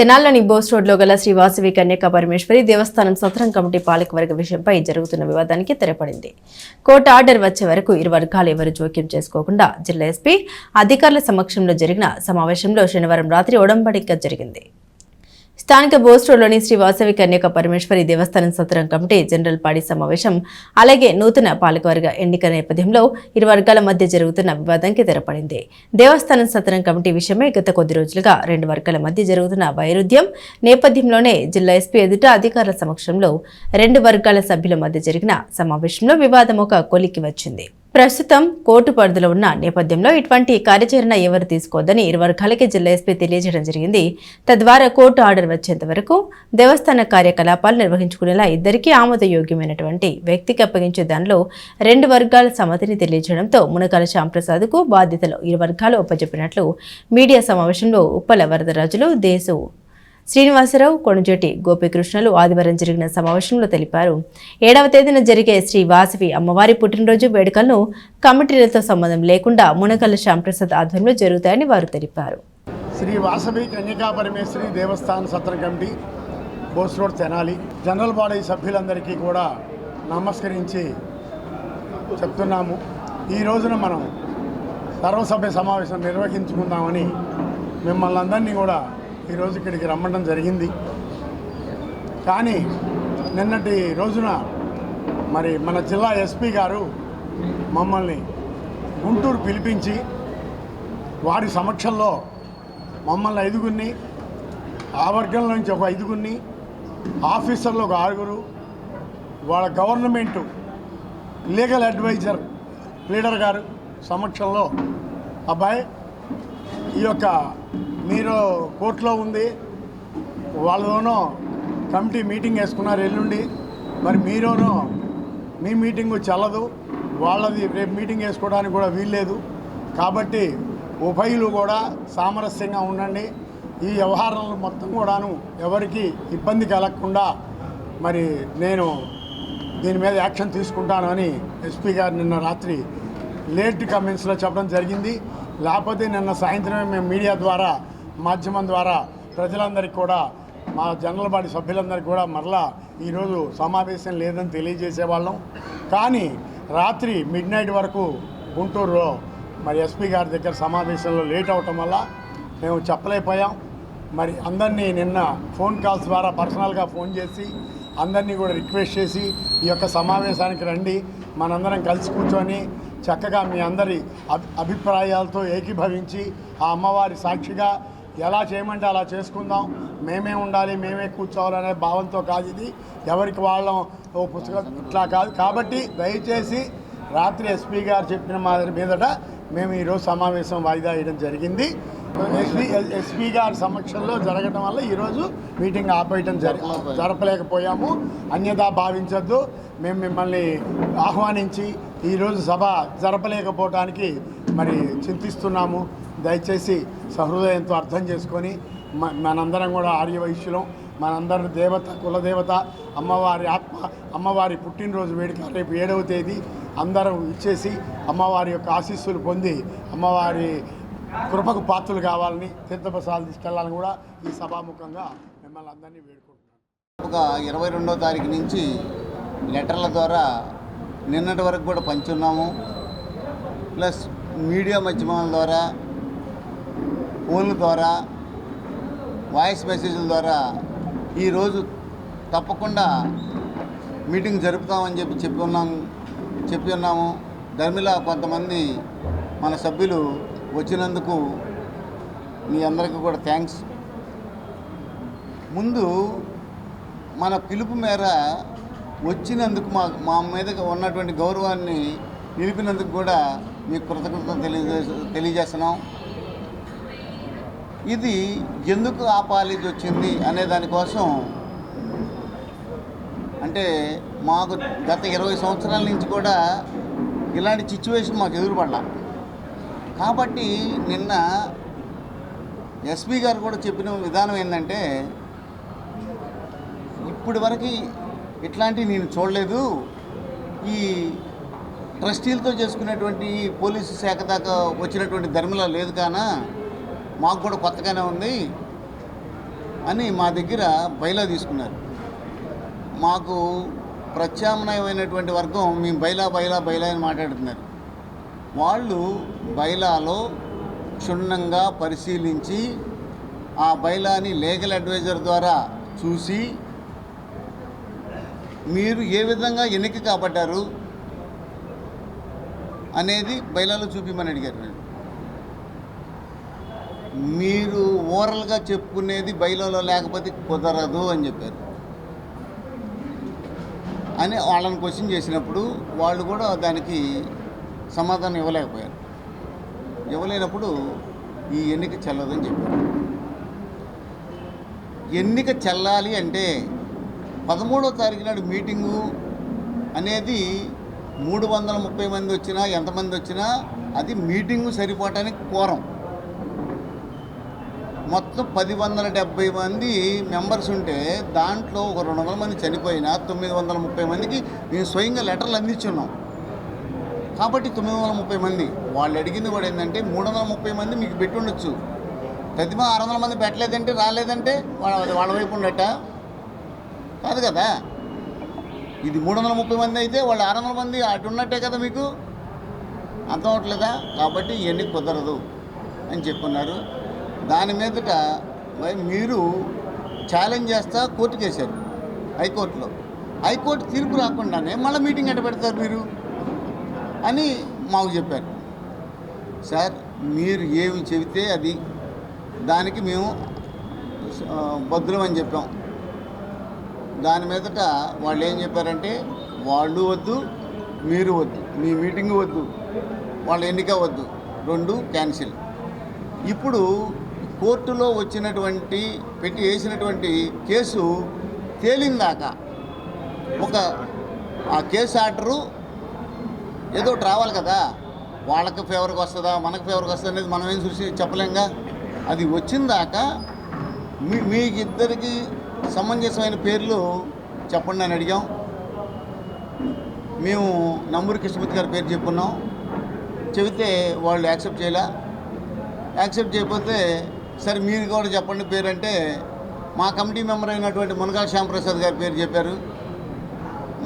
తెనాలని బోస్ రోడ్లో గల శ్రీవాసవి కన్యకా పరమేశ్వరి దేవస్థానం సత్రం కమిటీ పాలకవర్గ విషయంపై జరుగుతున్న వివాదానికి తెరపడింది. కోర్టు ఆర్డర్ వచ్చే వరకు ఇరు వర్గాలు ఎవరు జోక్యం చేసుకోకుండా జిల్లా ఎస్పీ అధికారుల సమక్షంలో జరిగిన సమావేశంలో శనివారం రాత్రి ఒడంబడిక జరిగింది. స్థానిక బోస్ రోడ్లోని శ్రీ వాసవి కన్యక పరమేశ్వరి దేవస్థానం సత్రం కమిటీ జనరల్ పాడి సమావేశం అలాగే నూతన పాలకవర్గ ఎన్నిక నేపథ్యంలో ఇరు వర్గాల మధ్య జరుగుతున్న వివాదానికి తెరపడింది. దేవస్థానం సత్రం కమిటీ విషయమై గత కొద్ది రోజులుగా రెండు వర్గాల మధ్య జరుగుతున్న వైరుధ్యం నేపథ్యంలోనే జిల్లా ఎస్పీ ఎదుట అధికారుల సమక్షంలో రెండు వర్గాల సభ్యుల మధ్య జరిగిన సమావేశంలో వివాదం ఒక కొలికి వచ్చింది. ప్రస్తుతం కోర్టు పరిధిలో ఉన్న నేపథ్యంలో ఇటువంటి కార్యాచరణ ఎవరు తీసుకోవద్దని ఇరు వర్గాలకి జిల్లా ఎస్పీ తెలియజేయడం జరిగింది. తద్వారా కోర్టు ఆర్డర్ వచ్చేంత వరకు దేవస్థాన కార్యకలాపాలు నిర్వహించుకునేలా ఇద్దరికీ ఆమోదయోగ్యమైనటువంటి వ్యక్తికి అప్పగించే దానిలో రెండు వర్గాల సమ్మతిని తెలియజేయడంతో మునకాల శ్యాంప్రసాద్కు బాధ్యతలు ఇరు వర్గాలు ఒప్పజెప్పినట్లు మీడియా సమావేశంలో ఉప్పల వరదరాజులు దేశు శ్రీనివాసరావు కొణుజోటి గోపికృష్ణలు ఆదివారం జరిగిన సమావేశంలో తెలిపారు. ఏడవ తేదీన జరిగే శ్రీ వాసవి అమ్మవారి పుట్టినరోజు వేడుకలను కమిటీలతో సంబంధం లేకుండా మునకల్ల శ్యాంప్రసాద్ ఆధ్వర్యంలో జరుగుతాయని వారు తెలిపారు. శ్రీ వాసవి కన్యకా పరమేశ్వరి దేవస్థాన సత్ర committee Bose road Tenali general body సభ్యులందరికీ కూడా నమస్కరించి చెప్తున్నాము. ఈ రోజున మనం సర్వసభ్య సమావేశం నిర్వహించుకుందామని మిమ్మల్ని అందరినీ కూడా ఈరోజు ఇక్కడికి రమ్మడం జరిగింది. కానీ నిన్నటి రోజున మరి మన జిల్లా ఎస్పీ గారు మమ్మల్ని గుంటూరు పిలిపించి వారి సమక్షంలో మమ్మల్ని ఐదుగురిని ఆ వర్గం నుంచి ఒక ఐదుగురిని ఆఫీసర్లు ఒక ఆరుగురు వాళ్ళ గవర్నమెంటు లీగల్ అడ్వైజర్ లీడర్ గారు సమక్షంలో అబ్బాయి ఈ యొక్క మీరు కోర్టులో ఉంది. వాళ్ళలోనూ కమిటీ మీటింగ్ వేసుకున్నారు ఎల్లుండి. మరి మీరునూ మీ మీటింగు చల్లదు. వాళ్ళది రేపు మీటింగ్ వేసుకోవడానికి కూడా వీల్లేదు. కాబట్టి ఉభయులు కూడా సామరస్యంగా ఉండండి. ఈ వ్యవహారాలు మొత్తం కూడాను ఎవరికి ఇబ్బంది కలగకుండా మరి నేను దీని మీద యాక్షన్ తీసుకుంటాను అని ఎస్పీ గారు నిన్న రాత్రి లేట్ కమెంట్స్లో చెప్పడం జరిగింది. లేకపోతే నిన్న సాయంత్రమే మేము మీడియా ద్వారా మాధ్యమం ద్వారా ప్రజలందరికీ కూడా మా జనరల్ బాడీ సభ్యులందరికీ కూడా మరలా ఈరోజు సమావేశం లేదని తెలియజేసేవాళ్ళం. కానీ రాత్రి మిడ్ నైట్ వరకు గుంటూరులో మరి ఎస్పీ గారి దగ్గర సమావేశంలో లేట్ అవటం వల్ల మేము చెప్పలేకపోయాం. మరి అందరినీ నిన్న ఫోన్ కాల్స్ ద్వారా పర్సనల్గా ఫోన్ చేసి అందరినీ కూడా రిక్వెస్ట్ చేసి ఈ యొక్క సమావేశానికి రండి మనందరం కలిసి కూర్చొని చక్కగా మీ అందరి అభి అభిప్రాయాలతో ఏకీభవించి ఆ అమ్మవారి సాక్షిగా ఎలా చేయమంటే అలా చేసుకుందాం. మేమే ఉండాలి మేమే కూర్చోవాలనే భావంతో కాదు ఇది. ఎవరికి వాళ్ళం ఓ పుస్తకం ఇట్లా కాదు. కాబట్టి దయచేసి రాత్రి ఎస్పీ గారు చెప్పిన మాదిరి మీదట మేము ఈరోజు సమావేశం వాయిదా వేయడం జరిగింది. ఎస్పీ ఎస్పీ గారి సమక్షంలో జరగడం వల్ల ఈరోజు మీటింగ్ ఆపేయటం జరి జరపలేకపోయాము. అన్యదా భావించద్దు. మేము మిమ్మల్ని ఆహ్వానించి ఈరోజు సభ జరపలేకపోవటానికి మరి చింతిస్తున్నాము. దయచేసి సహృదయంతో అర్థం చేసుకొని మ- మనందరం కూడా ఆర్యవైశ్యులం మనందరి దేవత కులదేవత అమ్మవారి ఆత్మ అమ్మవారి పుట్టినరోజు వేడుక రేపు ఏడవ తేదీ అందరం ఇచ్చేసి అమ్మవారి యొక్క ఆశీస్సులు పొంది అమ్మవారి కృపకు పాత్రలు కావాలని తీర్థప్రసాదాలు తీసుకెళ్ళాలని కూడా ఈ సభాముఖంగా మిమ్మల్ని అందరినీ వేడుకుంటున్నాను. ఒక ఇరవై రెండవ తారీఖు నుంచి లెటర్ల ద్వారా నిన్నటి వరకు కూడా పంచున్నాము. ప్లస్ మీడియా మాధ్యమాల ద్వారా ఫోన్ల ద్వారా వాయిస్ మెసేజ్ల ద్వారా ఈరోజు తప్పకుండా మీటింగ్ జరుపుతామని చెప్పి చెప్పి ఉన్నాం చెప్పి ఉన్నాము. ధర్మిలా కొంతమంది మన సభ్యులు వచ్చినందుకు మీ అందరికీ కూడా థ్యాంక్స్ ముందు మన పిలుపు మేర వచ్చినందుకు మా మా మీద ఉన్నటువంటి గౌరవాన్ని నిలిపినందుకు కూడా మీకు కృతజ్ఞత తెలియజే తెలియజేస్తున్నాం. ఇది ఎందుకు ఆపాలిది వచ్చింది అనే దానికోసం అంటే మాకు గత ఇరవై సంవత్సరాల నుంచి కూడా ఇలాంటి సిచ్యువేషన్ మాకు ఎదురుపడ్డా. కాబట్టి నిన్న ఎస్పీ గారు కూడా చెప్పిన విధానం ఏంటంటే ఇప్పటి వరకు ఇట్లాంటివి నేను చూడలేదు. ఈ ట్రస్టీలతో చేసుకునేటువంటి ఈ పోలీసు శాఖ దాకా వచ్చినటువంటి ధర్మలా లేదు కానా? మాకు కూడా కొత్తగానే ఉంది అని మా దగ్గర బైలా తీసుకున్నారు. మాకు ప్రత్యామ్నాయమైనటువంటి వర్గం మేము బైలా బైలా బైలా అని మాట్లాడుతున్నారు. వాళ్ళు బైలాలో క్షుణ్ణంగా పరిశీలించి ఆ బైలాని లీగల్ అడ్వైజర్ ద్వారా చూసి మీరు ఏ విధంగా ఎన్నిక కాబడ్డారు అనేది బయలాలో చూపిమని అడిగారు నేను మీరు ఓరల్గా చెప్పుకునేది బయలులో లేకపోతే కుదరదు అని చెప్పారు. అని వాళ్ళని క్వశ్చన్ చేసినప్పుడు వాళ్ళు కూడా దానికి సమాధానం ఇవ్వలేకపోయారు. ఇవ్వలేనప్పుడు ఈ ఎన్నిక చెల్లదని చెప్పారు. ఎన్నిక చెల్లాలి అంటే పదమూడో తారీఖు నాడు మీటింగు అనేది మూడు వందల ముప్పై మంది వచ్చినా ఎంతమంది వచ్చినా అది మీటింగు సరిపోవటానికి కోరం. మొత్తం పది వందల డెబ్బై మంది మెంబర్స్ ఉంటే దాంట్లో ఒక రెండు వందల మంది చనిపోయినా తొమ్మిది వందల ముప్పై మందికి మేము స్వయంగా లెటర్లు అందించున్నాం. కాబట్టి తొమ్మిది వందల ముప్పై మంది. వాళ్ళు అడిగింది కూడా ఏంటంటే మూడు వందల ముప్పై మంది మీకు పెట్టి ఉండొచ్చు. ప్రతిమ ఆరు వందల మంది పెట్టలేదంటే రాలేదంటే వాళ్ళ వాళ్ళ వైపు ఉండట. కాదు కదా? ఇది మూడు వందల ముప్పై మంది అయితే వాళ్ళు ఆరు వందల మంది అటు ఉన్నట్టే కదా మీకు? అర్థం అవట్లేదా? కాబట్టి ఇవన్నీ కుదరదు అని చెప్పున్నారు. దాని మీదట మరి మీరు ఛాలెంజ్ చేస్తా కోర్టు చేశారు హైకోర్టులో. హైకోర్టు తీర్పు రాకుండానే మళ్ళీ మీటింగ్ ఎట్ట పెడతారు మీరు? అని మాకు చెప్పారు. సార్ మీరు ఏమి చెబితే అది దానికి మేము భద్రమని చెప్పాం. దాని మీదట వాళ్ళు ఏం చెప్పారంటే వాళ్ళు వద్దు మీరు వద్దు మీ మీటింగ్ వద్దు వాళ్ళ ఎన్నిక వద్దు రెండు క్యాన్సిల్ ఇప్పుడు కోర్టులో వచ్చినటువంటి పెట్టి వేసినటువంటి కేసు తేలిందాకా ఒక ఆ కేసు ఆర్డరు ఏదో ఒకటి రావాలి కదా వాళ్ళకి ఫేవర్గా వస్తుందా మనకు ఫేవర్గా వస్తుందా అనేది మనం ఏం చూసి చెప్పలేంగా? అది వచ్చిందాక మీ మీకిద్దరికి సమంజసమైన పేర్లు చెప్పండి అని అడిగాం. మేము నంబూరి కృష్ణమూర్తి గారి పేరు చెప్పున్నాం చెబితే వాళ్ళు యాక్సెప్ట్ చేయలే. యాక్సెప్ట్ చేయకపోతే సరే మీరు కూడా చెప్పండి పేరు అంటే మా కమిటీ మెంబర్ అయినటువంటి మునగాల శ్యాంప్రసాద్ గారి పేరు చెప్పారు.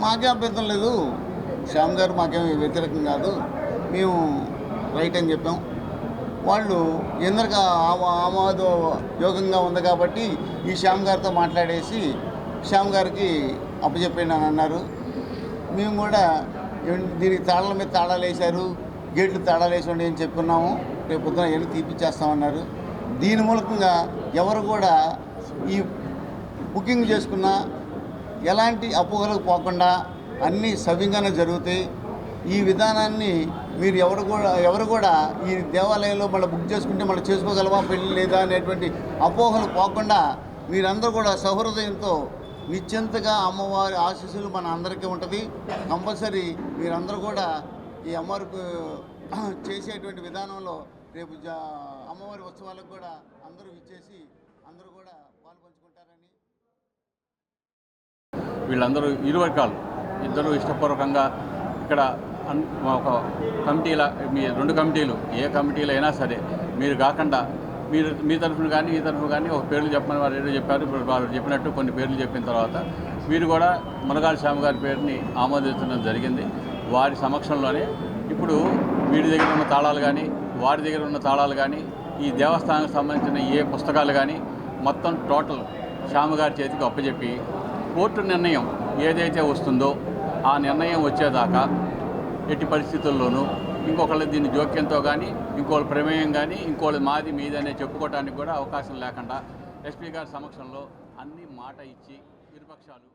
మాకే అభ్యంతరం లేదు. శ్యామ్ గారు మాకేమి వ్యతిరేకం కాదు. మేము రైట్ అని చెప్పాం. వాళ్ళు ఎందరిక ఆమోద యోగంగా ఉంది కాబట్టి ఈ శ్యామ్ గారితో మాట్లాడేసి శ్యామ్ గారికి అప్పచెప్పండి అని అన్నారు. మేము కూడా దీనికి తాళాల మీద తాళాలు వేశారు. గేట్లు తాళాలు వేసుకోండి అని చెప్పుకున్నాము. రేపు పొద్దున ఎన్ని తీపిచ్చేస్తామన్నారు. దీని మూలకంగా ఎవరు కూడా ఈ బుకింగ్ చేసుకున్న ఎలాంటి అపోహలకు పోకుండా అన్నీ సవ్యంగానే జరుగుతాయి. ఈ విధానాన్ని మీరు ఎవరు కూడా ఎవరు కూడా ఈ దేవాలయంలో మళ్ళీ బుక్ చేసుకుంటే మళ్ళీ చేసుకోగలమా పెళ్ళి లేదా అనేటువంటి అపోహలు పోకుండా మీరందరూ కూడా సహృదయంతో నిశ్చింతగా అమ్మవారి ఆశీస్సులు మన అందరికీ ఉంటుంది. కంపల్సరీ మీరందరూ కూడా ఈ అమ్మవారికి చేసేటువంటి విధానంలో రేపు జా అమ్మవారి ఉత్సవాలకు కూడా అందరూ ఇచ్చేసి అందరూ కూడా పాల్పంచుకుంటారని వీళ్ళందరూ ఇరు వర్గాలు. ఇద్దరు ఇష్టపూర్వకంగా ఇక్కడ ఒక కమిటీల మీ రెండు కమిటీలు ఏ కమిటీలు అయినా సరే మీరు కాకుండా మీరు మీ తరఫున కానీ ఈ తరఫున కానీ ఒక పేర్లు చెప్పమని వారు ఏదో చెప్పారు. ఇప్పుడు వారు చెప్పినట్టు కొన్ని పేర్లు చెప్పిన తర్వాత మీరు కూడా మునగాల శ్యామ గారి పేరుని ఆమోదించడం జరిగింది. వారి సమక్షంలోనే ఇప్పుడు వీడి దగ్గర ఉన్న తాళాలు కానీ వారి దగ్గర ఉన్న తాళాలు కానీ ఈ దేవస్థానానికి సంబంధించిన ఏ పుస్తకాలు కానీ మొత్తం టోటల్ శ్యామ గారి చేతికి అప్పచెప్పి కోర్టు నిర్ణయం ఏదైతే వస్తుందో ఆ నిర్ణయం వచ్చేదాకా ఎట్టి పరిస్థితుల్లోనూ ఇంకొకళ్ళు దీన్ని జోక్యంతో కానీ ఇంకోళ్ళ ప్రమేయం కానీ ఇంకోళ్ళ మాది మీదనే చెప్పుకోవడానికి కూడా అవకాశం లేకుండా ఎస్పీ గారి సమక్షంలో అన్ని మాట ఇచ్చి ఇరుపక్షాలు